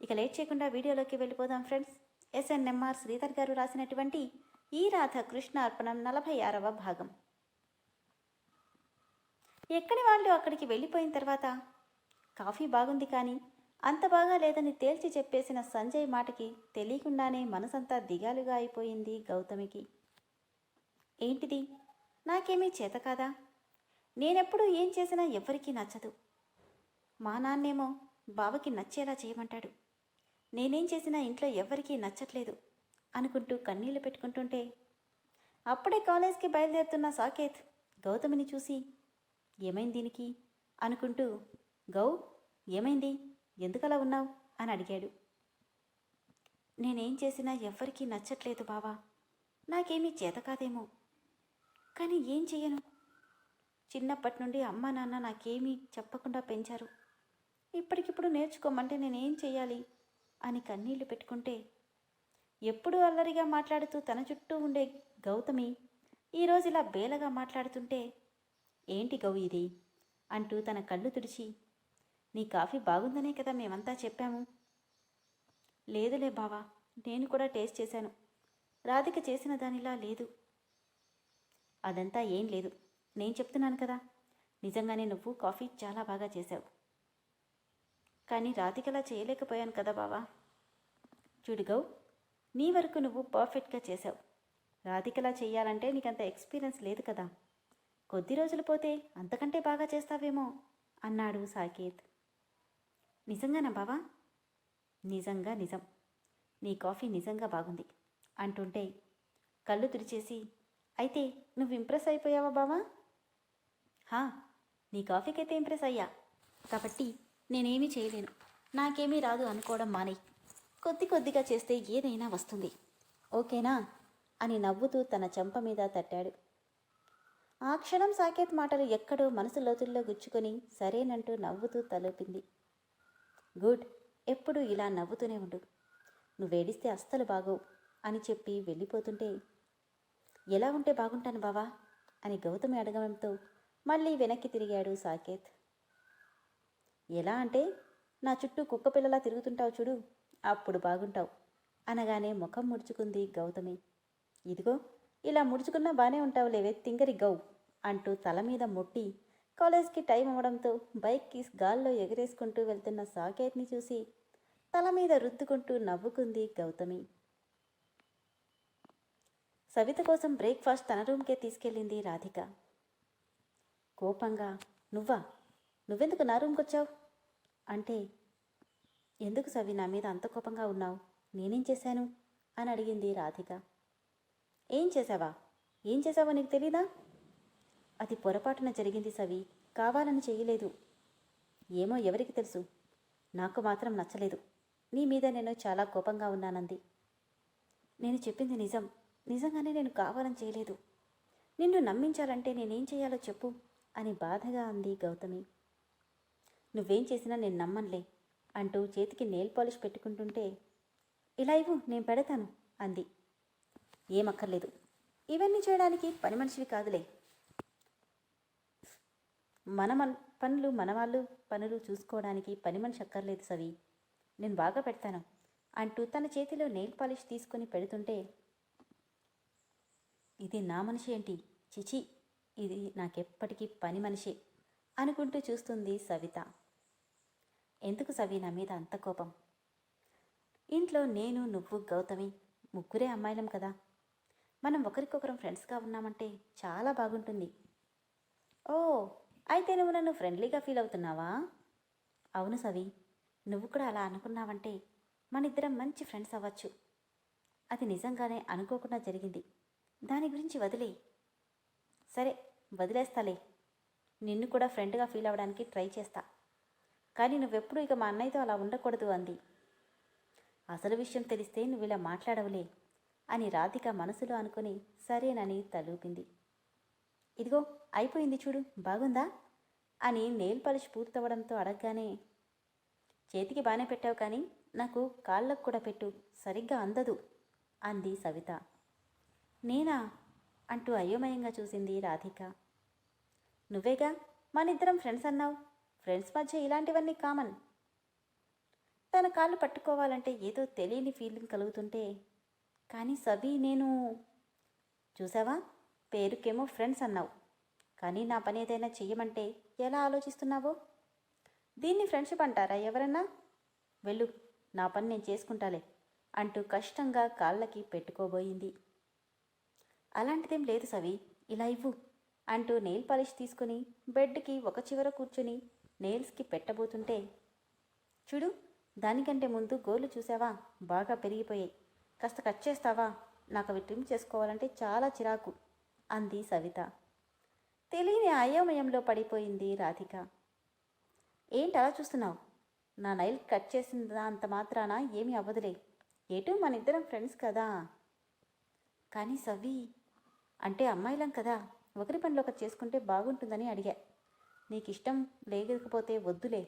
ఇక లేట్ చేయకుండా వీడియోలోకి వెళ్ళిపోదాం ఫ్రెండ్స్. ఎస్ఎన్ఎంఆర్ శ్రీధర్ గారు రాసినటువంటి ఈ రాధ కృష్ణ అర్పణం నలభై ఆరవ భాగం. ఎక్కడి వాళ్ళు అక్కడికి వెళ్ళిపోయిన తర్వాత కాఫీ బాగుంది కానీ అంత బాగా లేదని తేల్చి చెప్పేసిన సంజయ్ మాటకి తెలియకుండానే మనసంతా దిగాలుగా అయిపోయింది గౌతమికి. ఏంటిది? నాకేమీ చేత కాదా? నేనెప్పుడు ఏం చేసినా ఎవ్వరికీ నచ్చదు. మా నాన్నేమో బావకి నచ్చేలా చేయమంటాడు. నేనేం చేసినా ఇంట్లో ఎవ్వరికీ నచ్చట్లేదు అనుకుంటూ కన్నీళ్ళు పెట్టుకుంటుంటే అప్పుడే కాలేజ్కి బయలుదేరుతున్న సాకేత్ గౌతమిని చూసి ఏమైంది దీనికి? అనుకుంటూ గౌ ఏమైంది? ఎందుకలా ఉన్నావు? అని అడిగాడు. నేనేం చేసినా ఎవ్వరికీ నచ్చట్లేదు బావా నాకేమీ చేత కాదేమో. కానీ ఏం చెయ్యను? చిన్నప్పటి నుండి అమ్మ నాన్న నాకేమీ చెప్పకుండా పెంచారు. ఇప్పటికిప్పుడు నేర్చుకోమంటే నేనేం చెయ్యాలి? అని కన్నీళ్ళు పెట్టుకుంటే ఎప్పుడూ అల్లరిగా మాట్లాడుతూ తన చుట్టూ ఉండే గౌతమి ఈరోజు ఇలా బేలగా మాట్లాడుతుంటే ఏంటి గౌ ఇది? అంటూ తన కళ్ళు తుడిచి నీ కాఫీ బాగుందనే కదా మేమంతా చెప్పాము. లేదులే బావా నేను కూడా టేస్ట్ చేశాను. రాధిక చేసిన దానిలా లేదు. అదంతా ఏం లేదు. నేను చెప్తున్నాను కదా నిజంగానే నువ్వు కాఫీ చాలా బాగా చేశావు. కానీ రాధికలా చేయలేకపోయాను కదా బావా. చూడుగౌ నీ వరకు నువ్వు పర్ఫెక్ట్గా చేశావు. రాధికలా చేయాలంటే నీకంత ఎక్స్పీరియన్స్ లేదు కదా. కొద్ది రోజులు పోతే అంతకంటే బాగా చేస్తావేమో అన్నాడు సాకేత్. నిజంగానా బావా? నిజంగా నిజం. నీ కాఫీ నిజంగా బాగుంది అంటుంటే కళ్ళు తుడిచేసి అయితే నువ్వు ఇంప్రెస్ అయిపోయావా బావా? హా నీ కాఫీకైతే ఇంప్రెస్ అయ్యా. కాబట్టి నేనేమీ చేయలేను. నాకేమీ రాదు అనుకోవడం మానే. కొద్ది కొద్దిగా చేస్తే ఏదైనా వస్తుంది. ఓకేనా? అని నవ్వుతూ తన చెంప మీద తట్టాడు. ఆ క్షణం సాకేత్ మాటలు ఎక్కడో మనసు లోతుల్లో గుచ్చుకొని సరేనంటూ నవ్వుతూ తలూపింది. గుడ్ ఎప్పుడు ఇలా నవ్వుతూనే ఉండు. నువ్వేడిస్తే అస్సలు బాగోవు అని చెప్పి వెళ్ళిపోతుంటే ఎలా ఉంటే బాగుంటాను బావా? అని గౌతమి అడగడంతో మళ్ళీ వెనక్కి తిరిగాడు సాకేత్. ఎలా అంటే నా చుట్టూ కుక్క పిల్లలా తిరుగుతుంటావు చూడు అప్పుడు బాగుంటావు అనగానే ముఖం ముడుచుకుంది గౌతమి. ఇదిగో ఇలా ముడుచుకున్నా బాగానే ఉంటావు లేవే తింగరి గౌ అంటూ తల మీద ముట్టి కాలేజ్కి టైం అవ్వడంతో బైక్కి గాల్లో ఎగరేసుకుంటూ వెళ్తున్న సాకేత్ని చూసి తల మీద రుద్దుకుంటూ నవ్వుకుంది గౌతమి. సవిత కోసం బ్రేక్ఫాస్ట్ తన రూమ్కే తీసుకెళ్ళింది రాధిక. కోపంగా నువ్వా? నువ్వెందుకు నా రూమ్కి వచ్చావు? అంటే ఎందుకు సవి నా మీద అంత కోపంగా ఉన్నావు? నేనేం చేశాను? అని అడిగింది రాధిక. ఏం చేసావా ఏం చేసావో నీకు తెలీదా? అది పొరపాటున జరిగింది సవి. కావాలని చేయలేదు. ఏమో ఎవరికి తెలుసు. నాకు మాత్రం నచ్చలేదు. నీ మీద నేను చాలా కోపంగా ఉన్నానంది. నేను చెప్పింది నిజం. నిజంగానే నేను కావాలని చేయలేదు. నిన్ను నమ్మించాలంటే నేనేం చేయాలో చెప్పు అని బాధగా అంది గౌతమి. నువ్వేం చేసినా నేను నమ్మనులే అంటూ చేతికి నెయిల్ పాలిష్ పెట్టుకుంటుంటే ఇలా ఇవ్వు నేను పెడతాను అంది. ఏమక్కర్లేదు. ఇవన్నీ చేయడానికి పని మనిషివి కాదులే. మన మన పనులు మన వాళ్ళు పనులు చూసుకోవడానికి పని మనిషి అక్కర్లేదు సవి. నేను బాగా పెడతాను అంటూ తన చేతిలో నెయిల్ పాలిష్ తీసుకొని పెడుతుంటే ఇది నా మనిషి ఏంటి? చిచి ఇది నాకెప్పటికీ పని మనిషి అనుకుంటూ చూస్తుంది సవిత. ఎందుకు సవి నా మీద అంత కోపం? ఇంట్లో నేను నువ్వు గౌతమి ముగ్గురే అమ్మాయిలం కదా. మనం ఒకరికొకరం ఫ్రెండ్స్గా ఉన్నామంటే చాలా బాగుంటుంది. ఓ అయితే నువ్వు నన్ను ఫ్రెండ్లీగా ఫీల్ అవుతున్నావా? అవును సవి నువ్వు కూడా అలా అనుకున్నావంటే మన ఇద్దరం మంచి ఫ్రెండ్స్ అవ్వచ్చు. అది నిజంగానే అనుకోకుండా జరిగింది. దాని గురించి వదిలే సరే వదిలేస్తాలే. నిన్ను కూడా ఫ్రెండ్గా ఫీల్ అవ్వడానికి ట్రై చేస్తా. కానీ నువ్వెప్పుడు ఇక మా అన్నయ్యతో అలా ఉండకూడదు అంది. అసలు విషయం తెలిస్తే నువ్వు ఇలా మాట్లాడవులే అని రాధిక మనసులో అనుకుని సరేనని తలూపింది. ఇదిగో అయిపోయింది చూడు బాగుందా? అని నేల్ పాలిష్ పూర్తవడంతో అడగగానే చేతికి బాగానే పెట్టావు కానీ నాకు కాళ్ళకు కూడా పెట్టు సరిగ్గా అందదు అంది సవిత. నేనా? అంటూ అయోమయంగా చూసింది రాధిక. నువ్వేగా? మనిద్దరం ఫ్రెండ్స్ అన్నావు? ఫ్రెండ్స్ మధ్య ఇలాంటివన్నీ కామన్. తన కాళ్ళు పట్టుకోవాలంటే ఏదో తెలియని ఫీలింగ్ కలుగుతుంటే కానీ సవి నేను చూసావా? పేరుకేమో ఫ్రెండ్స్ అన్నావు. కానీ నా పని ఏదైనా చెయ్యమంటే ఎలా ఆలోచిస్తున్నావో? దీన్ని ఫ్రెండ్షిప్ అంటారా ఎవరన్నా? వెళ్ళు నా పని నేను చేసుకుంటాలే అంటూ కష్టంగా కాళ్ళకి పెట్టుకోబోయింది. అలాంటిదేం లేదు సవి ఇలా ఇవ్వు అంటూ నెయిల్ పాలిష్ తీసుకుని బెడ్కి ఒక చివర కూర్చుని నెయిల్స్కి పెట్టబోతుంటే చూడు దానికంటే ముందు గోళ్ళు చూసావా? బాగా పెరిగిపోయాయి. కాస్త కట్ చేస్తావా? నాకు అవి ట్రిమ్ చేసుకోవాలంటే చాలా చిరాకు అంది సవిత. తెలియని అయోమయంలో పడిపోయింది రాధిక. ఏంటి అలా చూస్తున్నావు? నా నైల్ కట్ చేసిందా అంత మాత్రాన ఏమీ అవ్వదులే. ఎటు మన ఇద్దరం ఫ్రెండ్స్ కదా? కానీ సవి అంటే అమ్మాయిలం కదా. ఒకరి పనిలో ఒకరు చేసుకుంటే బాగుంటుందని అడిగా. నీకు ఇష్టం లేకపోతే వద్దులే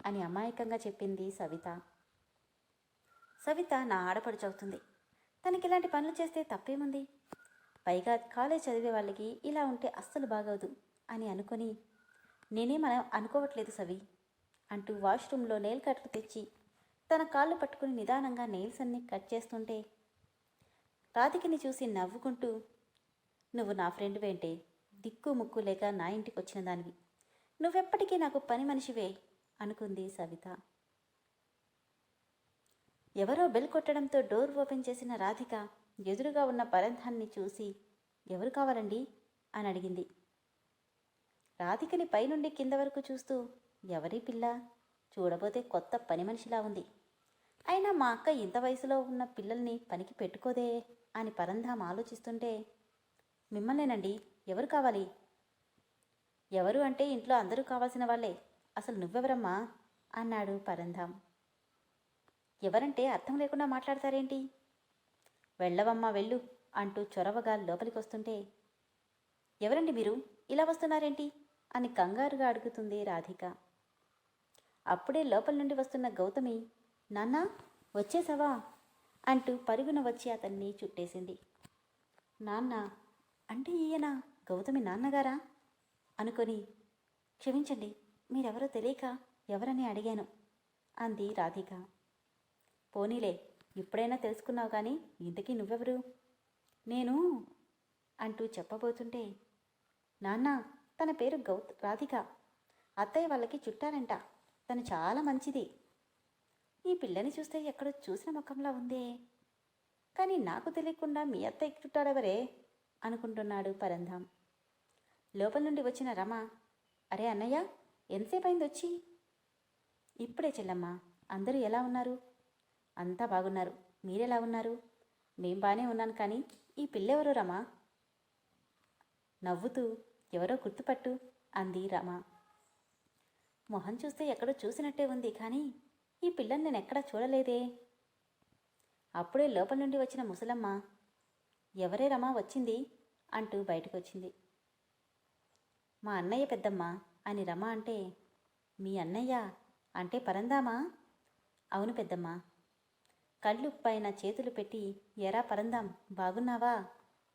అని అమాయకంగా చెప్పింది సవిత. సవిత నా ఆడపడుచవుతుంది తనకి ఇలాంటి పనులు చేస్తే తప్పేముంది? పైగా కాలేజ్ చదివే వాళ్ళకి ఇలా ఉంటే అస్సలు బాగోదు అని అనుకొని నేనేమన అనుకోవట్లేదు సవి అంటూ వాష్రూమ్లో నెయిల్ కట్లు తెచ్చి తన కాళ్ళు పట్టుకుని నిదానంగా నెయిల్స్ అన్ని కట్ చేస్తుంటే రాధికని చూసి నవ్వుకుంటూ నువ్వు నా ఫ్రెండ్ వేంటే దిక్కు ముక్కు లేక నా ఇంటికి వచ్చిన దానివి. నువ్వెప్పటికీ నాకు పని మనిషివే అనుకుంది సవిత. ఎవరో బెల్ కొట్టడంతో డోర్ ఓపెన్ చేసిన రాధిక ఎదురుగా ఉన్న పరంధాన్ని చూసి ఎవరు కావాలండి? అని అడిగింది. రాధికని పైనుండి కింద వరకు చూస్తూ ఎవరి పిల్ల? చూడబోతే కొత్త పని మనిషిలా ఉంది. అయినా మా అక్క ఇంత వయసులో ఉన్న పిల్లల్ని పనికి పెట్టుకోదే? అని పరంధాం ఆలోచిస్తుంటే మిమ్మల్నేనండి ఎవరు కావాలి? ఎవరు అంటే ఇంట్లో అందరూ కావాల్సిన వాళ్ళే. అసలు నువ్వెవరమ్మా? అన్నాడు పరంధాం ఎవరంటే అర్థం లేకుండా మాట్లాడతారేంటి? వెళ్ళవమ్మా వెళ్ళు అంటూ చొరవగా లోపలికి వస్తుంటే ఎవరండి మీరు? ఇలా వస్తున్నారేంటి? అని కంగారుగా అడుగుతుంది రాధిక. అప్పుడే లోపల నుండి వస్తున్న గౌతమి నాన్న వచ్చేసావా? అంటూ పరుగున వచ్చి అతన్ని చుట్టేసింది. నాన్న అంటే ఈయన గౌతమి నాన్నగారా? అనుకొని క్షమించండి మీరెవరో తెలియక ఎవరని అడిగాను అంది రాధిక. పోనీలే ఇప్పుడైనా తెలుసుకున్నావు కానీ ఇంతకీ నువ్వెవరు? నేను అంటూ చెప్పబోతుంటే నాన్న తన పేరు గౌత్ రాధిక. అత్తయ్య వాళ్ళకి చుట్టారంట తను చాలా మంచిది. ఈ పిల్లని చూస్తే ఎక్కడో చూసిన ముఖంలా ఉందే. కానీ నాకు తెలియకుండా మీ అత్తయ్యకి చుట్టాడెవరే? అనుకుంటున్నాడు పరంధాం లోపల నుండి వచ్చిన రమ అరే అన్నయ్య ఎంతసేపు అయింది వచ్చి? ఇప్పుడే చెల్లమ్మ అందరూ ఎలా ఉన్నారు? అంతా బాగున్నారు. మీరెలా ఉన్నారు? మేం బాగానే ఉన్నాను కానీ ఈ పిల్లెవరు రమా? నవ్వుతూ ఎవరో గుర్తుపట్టు అంది రమ. మొహం చూస్తే ఎక్కడో చూసినట్టే ఉంది కానీ ఈ పిల్లని నేను ఎక్కడా చూడలేదే. అప్పుడే లోపల నుండి వచ్చిన ముసలమ్మ ఎవరే రమా వచ్చింది? అంటూ బయటకు వచ్చింది మా అన్నయ్య పెద్దమ్మ అని రమ అంటే మీ అన్నయ్య అంటే పరందామా? అవును పెద్దమ్మ. కళ్ళు పైన చేతులు పెట్టి ఎరా పరందాం బాగున్నావా?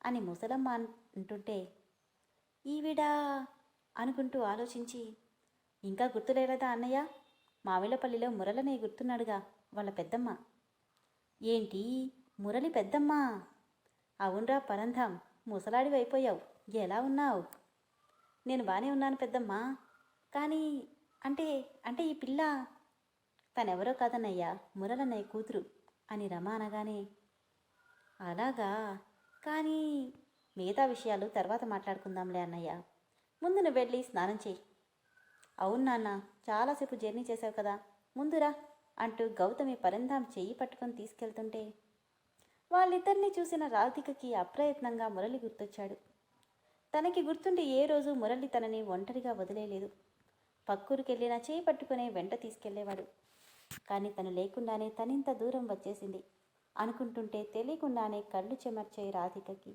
అని ముసలమ్మ అంటుంటే ఈవిడా అనుకుంటూ ఆలోచించి ఇంకా గుర్తులేదా అన్నయ్య? మావిలపల్లిలో మురళనే గుర్తున్నాడుగా వాళ్ళ పెద్దమ్మ. ఏంటి? మురళి పెద్దమ్మ? అవునరా పరంధాం ముసలాడివైపోయావు. అయిపోయావు ఎలా ఉన్నావు? నేను బాగానే ఉన్నాను పెద్దమ్మా. కానీ అంటే అంటే ఈ పిల్ల తనెవరో కాదన్నయ్యా మురళన్నయ్య కూతురు అని రమ అనగానే అలాగా? కానీ మిగతా విషయాలు తర్వాత మాట్లాడుకుందాంలే అన్నయ్య. ముందు నువ్వు వెళ్ళి స్నానం చేయి. అవును నాన్న చాలాసేపు జర్నీ చేసావు కదా. ముందురా అంటూ గౌతమి పరంధాం చెయ్యి పట్టుకొని తీసుకెళ్తుంటే వాళ్ళిద్దరినీ చూసిన రాధికకి అప్రయత్నంగా మురళి గుర్తొచ్చాడు. తనకి గుర్తుండి ఏ రోజు మురళి తనని ఒంటరిగా వదిలేయలేదు పక్కూరికెళ్ళినా చేయి పట్టుకునే వెంట తీసుకెళ్ళేవాడు. కానీ తను లేకుండానే తనింత దూరం వచ్చేసింది. అనుకుంటుంటే తెలియకుండానే కళ్ళు చెమర్చే రాధికకి